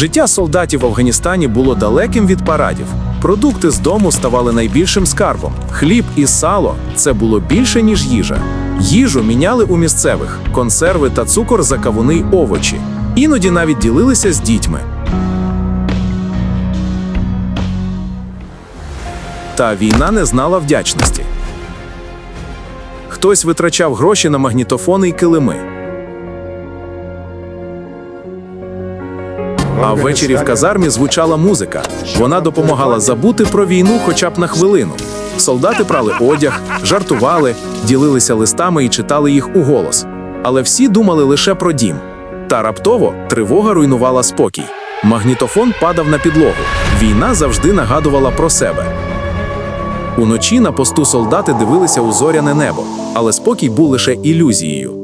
Життя солдатів в Афганістані було далеким від парадів. Продукти з дому ставали найбільшим скарбом. Хліб і сало це було більше, ніж їжа. Їжу міняли у місцевих консерви та цукор за кавуни й овочі. Іноді навіть ділилися з дітьми. Та війна не знала вдячності. Хтось витрачав гроші на магнітофони й килими. А ввечері в казармі звучала музика. Вона допомагала забути про війну хоча б на хвилину. Солдати прали одяг, жартували, ділилися листами і читали їх у голос. Але всі думали лише про дім. Та раптово тривога руйнувала спокій. Магнітофон падав на підлогу. Війна завжди нагадувала про себе. Уночі на посту солдати дивилися у зоряне небо, але спокій був лише ілюзією.